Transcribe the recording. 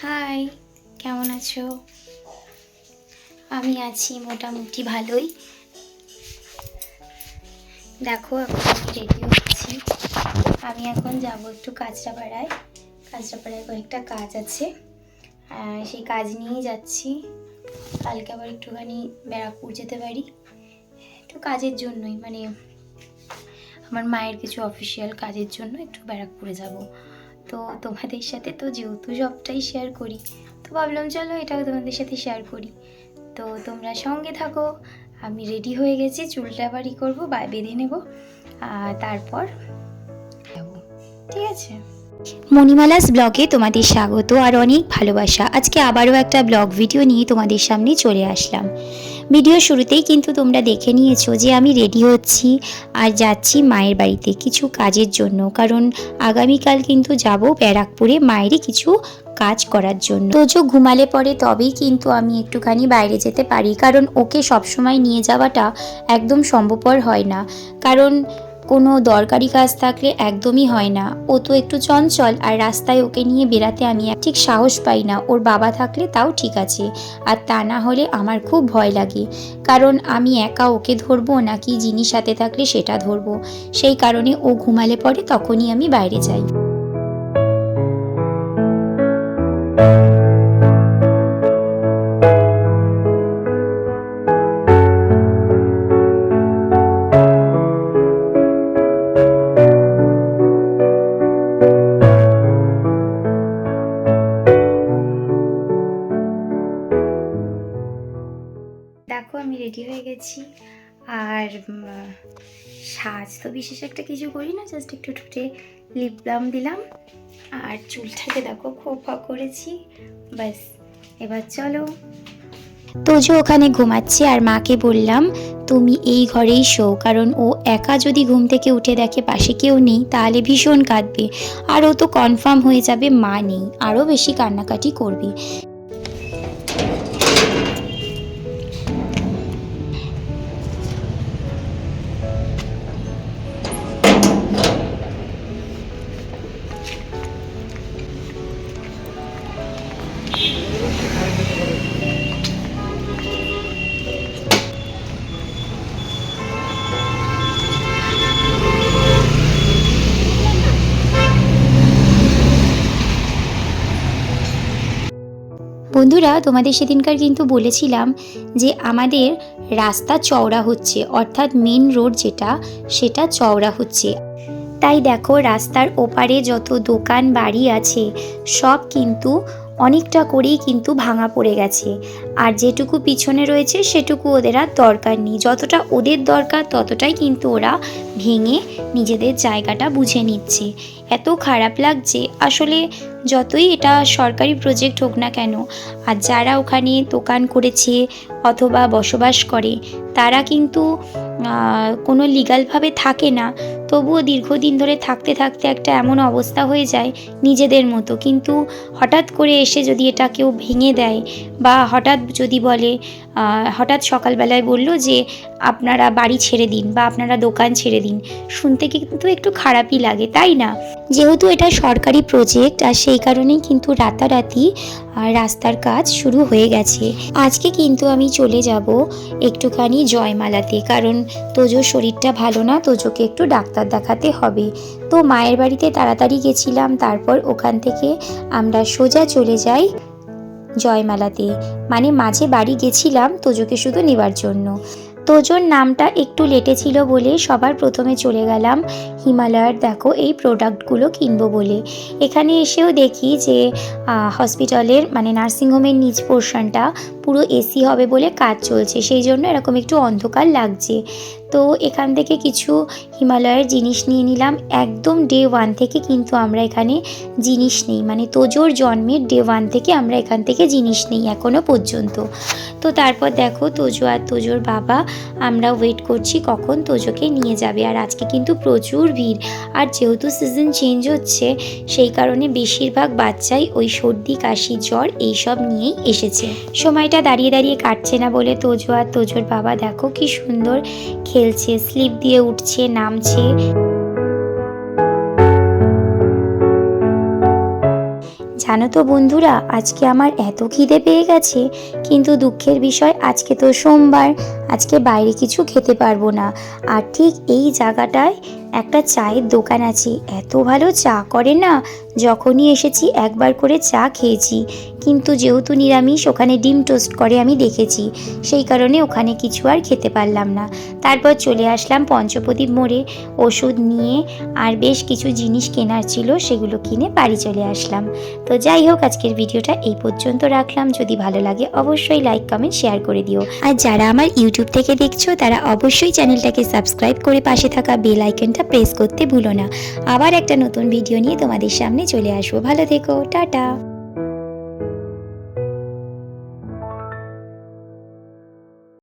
High কেমন আছো? আমি আছি মোটামুটি ভালোই। দেখো, এখন আমি রেডি হচ্ছি। আমি এখন যাব একটু কাঁচরাপাড়ায়। কাঁচরাপাড়ায় কয়েকটা কাজ আছে। সেই কাজ নিয়েই যাচ্ছি। কালকে আবার একটুখানি ব্যারাকপুর যেতে পারি। একটু কাজের জন্যই মানে আমার মায়ের কিছু অফিসিয়াল কাজের জন্য একটু ব্যারাকপুরে যাব। তো তোমাদের সাথে তো যেহেতু সবটাই শেয়ার করি, তো ভাবলাম চলো এটাও তোমাদের সাথে শেয়ার করি। তো তোমরা সঙ্গে থাকো, আমি রেডি হয়ে গেছি, চুলটা আবার ই করব, বা বেঁধে নেব তারপর ঠিক আছে? মণিমালাস ব্লগে তোমাদের স্বাগত আর অনেক ভালোবাসা। আজকে আবারও একটা ব্লগ ভিডিও নিয়ে তোমাদের সামনে চলে আসলাম। ভিডিও শুরুতেই কিন্তু তোমরা দেখে নিয়েছো যে আমি রেডি হচ্ছি আর যাচ্ছি মায়ের বাড়িতে কিছু কাজের জন্য। কারণ আগামীকাল কিন্তু যাব ব্যারাকপুরে মায়েরই কিছু কাজ করার জন্য। তোজো ঘুমালে পরে তবেই কিন্তু আমি একটুখানি বাইরে যেতে পারি। কারণ ওকে সবসময় নিয়ে যাওয়াটা একদম সম্ভবপর হয় না। কারণ কোনো দরকারি কাজ থাকলে একদমই হয় না। ও তো একটু চঞ্চল আর রাস্তায় ওকে নিয়ে বেরাতে আমি ঠিক সাহস পাই না। ওর বাবা থাকলে তাও ঠিক আছে। আর তা না হলে আমার খুব ভয় লাগে। কারণ আমি একা ওকে ধরবো নাকি জিনিস সাথে থাকলে সেটা ধরবো। সেই কারণে ও ঘুমালে পরে তখনই আমি বাইরে যাই। দেখো, আমি রেডি হয়ে গেছি। আর সাজ তো বিশেষ একটা কিছু করি না জাস্ট একটু ঠুটে লিপ বাম দিলাম। আর চুলটাকে দেখো, খোপা করেছি। ব্যাস, এবার চলো। তোজো ওখানে ঘুমাচ্ছে, আর মাকে বললাম, তুমি এই ঘরেই শো, কারণ ও একা যদি ঘুম থেকে উঠে দেখে পাশে কেউ নেই, তাহলে ভীষণ কাঁদবে। আর ও তো কনফার্ম হয়ে যাবে, মা নেই। আরও বেশি কান্নাকাটি করবে। বন্ধুরা, তোমাদের সেদিনকার কিন্তু বলেছিলাম যে আমাদের রাস্তা চওড়া হচ্ছে, অর্থাৎ মেন রোড যেটা, সেটা চওড়া হচ্ছে। তাই দেখো, রাস্তার ওপারে যত দোকান বাড়ি আছে, সব কিন্তু অনেকটা করেই কিন্তু ভাঙা পড়ে গেছে। আর যেটুকু পিছনে রয়েছে, সেটুকু ওদের আর দরকার নেই। যতটা ওদের দরকার, ততটাই কিন্তু ওরা ভেঙে নিজেদের জায়গাটা বুঝে নিচ্ছে। এত খারাপ লাগছে। আসলে যতই এটা সরকারি প্রজেক্ট হোক না কেন, আর যারা ওখানে দোকান করেছে অথবা বসবাস করে, তারা কিন্তু কোনো লিগালভাবে থাকে না। তবুও দীর্ঘদিন ধরে থাকতে থাকতে একটা এমন অবস্থা হয়ে যায় নিজেদের মতো। কিন্তু হঠাৎ করে এসে যদি এটা কেউ ভেঙে দেয় বা হঠাৎ যদি বলে হঠাৎ সকালবেলায় বলল যে, আপনারা বাড়ি ছেড়ে দিন বা আপনারা দোকান ছেড়ে দিন। শুনতে কিন্তু একটু খারাপই লাগে, তাই না? যেহেতু এটা সরকারি প্রজেক্ট আর সেই কারণেই কিন্তু রাতারাতি রাস্তার কাজ শুরু হয়ে গেছে। আজকে কিন্তু আমি চলে যাব একটুখানি জয়মালাতে, কারণ তোজোর শরীরটা ভালো না, তোজোকে একটু ডাক্তার দেখাতে হবে। তো মায়ের বাড়িতে তাড়াতাড়ি গেছিলাম, তারপর ওখান থেকে আমরা সোজা চলে যাই জয়মালাতে। মানে মাঝে বাড়ি গেছিলাম তোজোকে শুধু নেবার জন্য। তোজোর নামটা একটু লেটে ছিল বলে সবার প্রথমে চলে গেলাম হিমালয়ার, দেখো এই প্রোডাক্টগুলো কিনবো বলে। এখানে এসেও দেখি যে হসপিটালের মানে নার্সিংহোমের নিজ পোর্শনটা পুরো এসি হবে বলে কাজ চলছে। সেই জন্য এরকম একটু অন্ধকার লাগছে। তো এখান থেকে কিছু হিমালয়ের জিনিস নিয়ে নিলাম। একদম ডে ওয়ান থেকে কিন্তু আমরা এখানে জিনিস নেই। মানে তোজোর জন্মের ডে ওয়ান থেকে আমরা এখান থেকে জিনিস নেই এখনও পর্যন্ত। তো তারপর দেখো তোজো আর তোজোর বাবা, আমরা ওয়েট করছি কখন তোজোকে নিয়ে যাবে। আর আজকে কিন্তু প্রচুর ভিড়। আর যেহেতু সিজন চেঞ্জ হচ্ছে, সেই কারণে বেশিরভাগ বাচ্চাই ওই সর্দি, কাশি, জ্বর এইসব নিয়েই এসেছে। সময়টা দাঁড়িয়ে দাঁড়িয়ে কাটছে না বলে তোজো আর তোজোর বাবা দেখো কি সুন্দর খেলছে স্লিপ দিয়ে উঠছে, নামছে। জানো তো বন্ধুরা, আজকে আমার এত খিদে পেয়ে গেছে, কিন্তু দুঃখের বিষয় আজকে তো সোমবার। আজকে বাইরে কিছু খেতে পারব না। আর ঠিক এই জায়গাটায় একটা চায়ের দোকান আছে। এত ভালো চা করে না? যখনই এসেছি একবার করে চা খেয়েছি। কিন্তু যেহেতু নিরামিষ, ওখানে ডিম টোস্ট করে আমি দেখেছি। সেই কারণে ওখানে কিছু আর খেতে পারলাম না। তারপর চলে আসলাম পঞ্চপ্রদীপ মোড়ে। ওষুধ নিয়ে আর বেশ কিছু জিনিস কেনার ছিল, সেগুলো কিনে বাড়ি চলে আসলাম। তো যাই হোক, আজকের ভিডিওটা এই পর্যন্ত রাখলাম। যদি ভালো লাগে, অবশ্যই লাইক কমেন্ট শেয়ার করে দিও। আর যারা আমার ইউটিউব থেকে দেখছ, তারা অবশ্যই চ্যানেলটাকে সাবস্ক্রাইব করে পাশে থাকা বেল আইকনটা প্রেস করতে ভুলো না। আবার একটা নতুন ভিডিও নিয়ে তোমাদের সামনে চলে আসব। ভালো থেকো, টাটা।